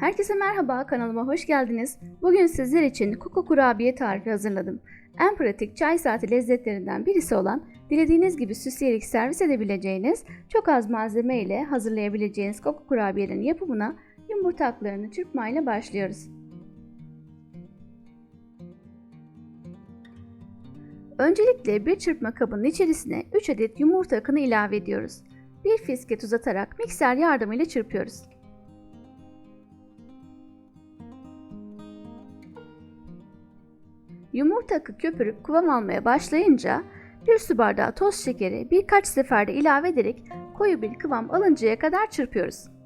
Herkese merhaba, kanalıma hoş geldiniz. Bugün sizler için koko kurabiye tarifi hazırladım. En pratik çay saati lezzetlerinden birisi olan, dilediğiniz gibi süsleyerek servis edebileceğiniz, çok az malzeme ile hazırlayabileceğiniz koko kurabiyenin yapımına yumurta aklarını çırpmayla başlıyoruz. Öncelikle bir çırpma kabının içerisine 3 adet yumurta akını ilave ediyoruz. Bir fiske tuz atarak mikser yardımıyla çırpıyoruz. Yumurta akı köpürüp kıvam almaya başlayınca bir su bardağı toz şekeri birkaç seferde ilave ederek koyu bir kıvam alıncaya kadar çırpıyoruz.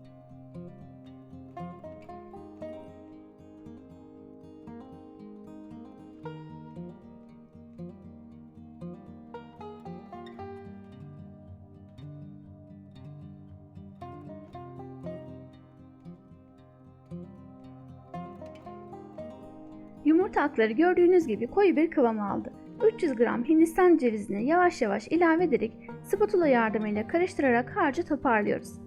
Yumurta akları gördüğünüz gibi koyu bir kıvam aldı. 300 gram hindistan cevizini yavaş yavaş ilave ederek spatula yardımıyla karıştırarak harcı toparlıyoruz.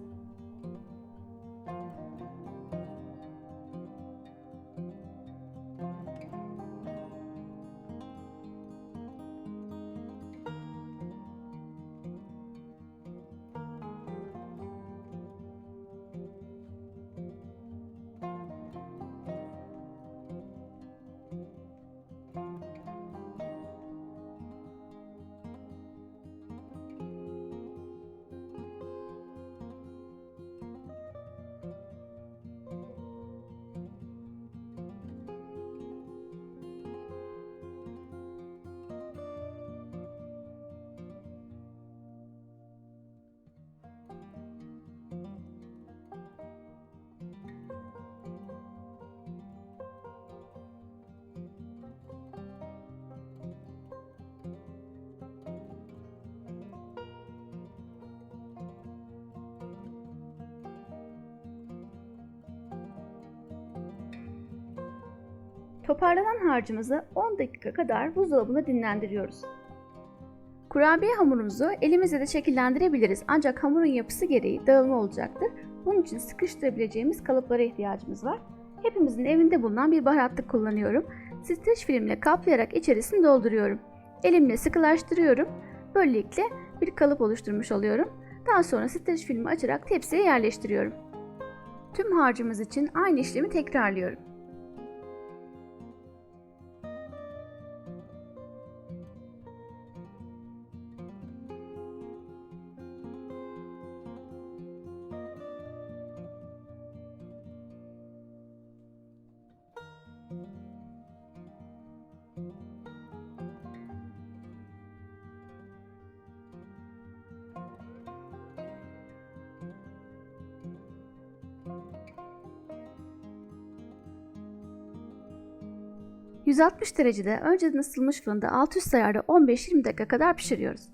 Toparlanan harcımızı 10 dakika kadar buzdolabında dinlendiriyoruz. Kurabiye hamurumuzu elimizle de şekillendirebiliriz ancak hamurun yapısı gereği dağılma olacaktır. Bunun için sıkıştırabileceğimiz kalıplara ihtiyacımız var. Hepimizin evinde bulunan bir baharatlık kullanıyorum. Streç filmle kaplayarak içerisini dolduruyorum. Elimle sıkılaştırıyorum. Böylelikle bir kalıp oluşturmuş oluyorum. Daha sonra streç filmi açarak tepsiye yerleştiriyorum. Tüm harcımız için aynı işlemi tekrarlıyorum. ...160 derecede önceden ısıtılmış fırında alt üst ayarda 15-20 dakika kadar pişiriyoruz.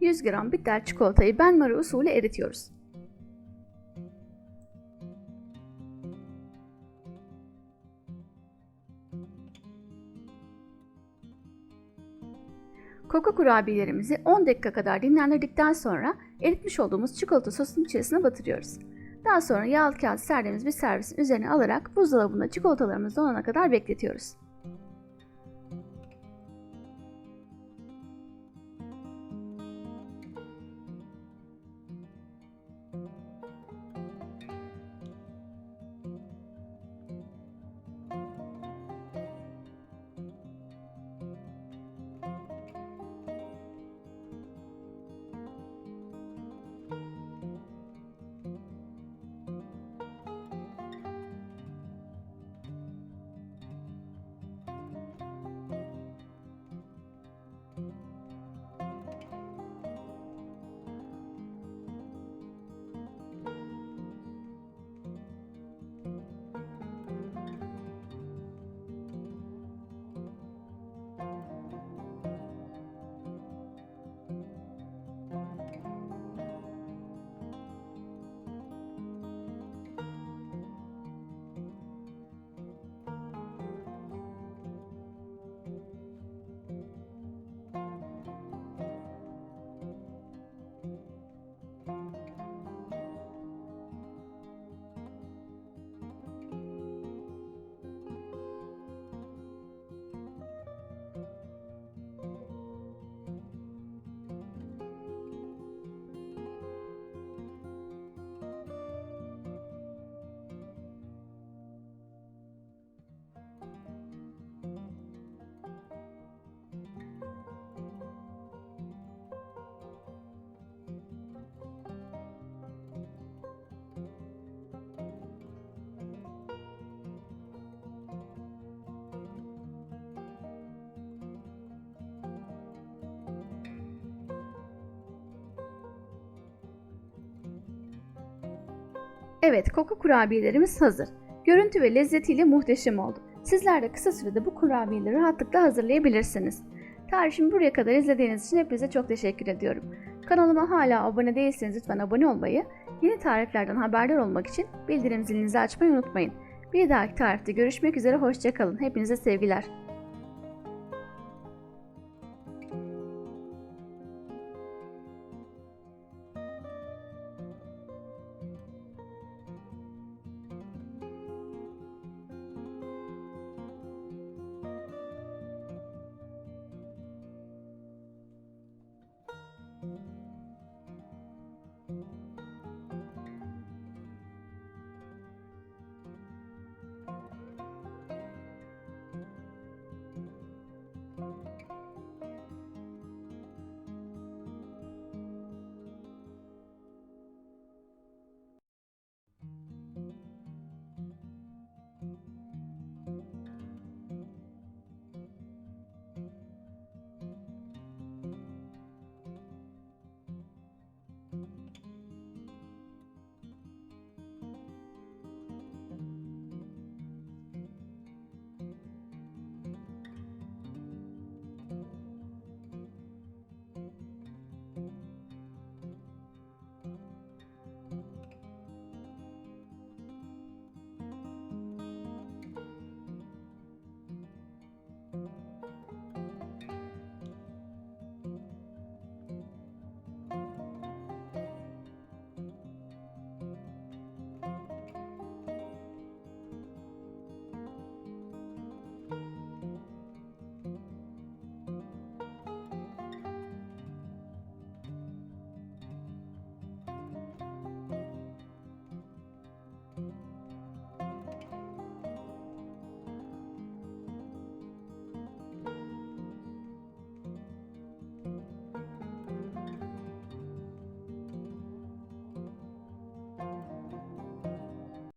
100 gram bitter çikolatayı benmari usulü eritiyoruz. Koko kurabiyelerimizi 10 dakika kadar dinlendirdikten sonra eritmiş olduğumuz çikolata sosunun içerisine batırıyoruz. Daha sonra yağlı kağıt serdiğimiz bir servisin üzerine alarak buzdolabında çikolatalarımız donana kadar bekletiyoruz. Evet, koko kurabiyelerimiz hazır. Görüntü ve lezzetiyle muhteşem oldu. Sizler de kısa sürede bu kurabiyeleri rahatlıkla hazırlayabilirsiniz. Tarifimi buraya kadar izlediğiniz için hepinize çok teşekkür ediyorum. Kanalıma hala abone değilseniz lütfen abone olmayı, yeni tariflerden haberdar olmak için bildirim zilinizi açmayı unutmayın. Bir dahaki tarifte görüşmek üzere, hoşçakalın. Hepinize sevgiler.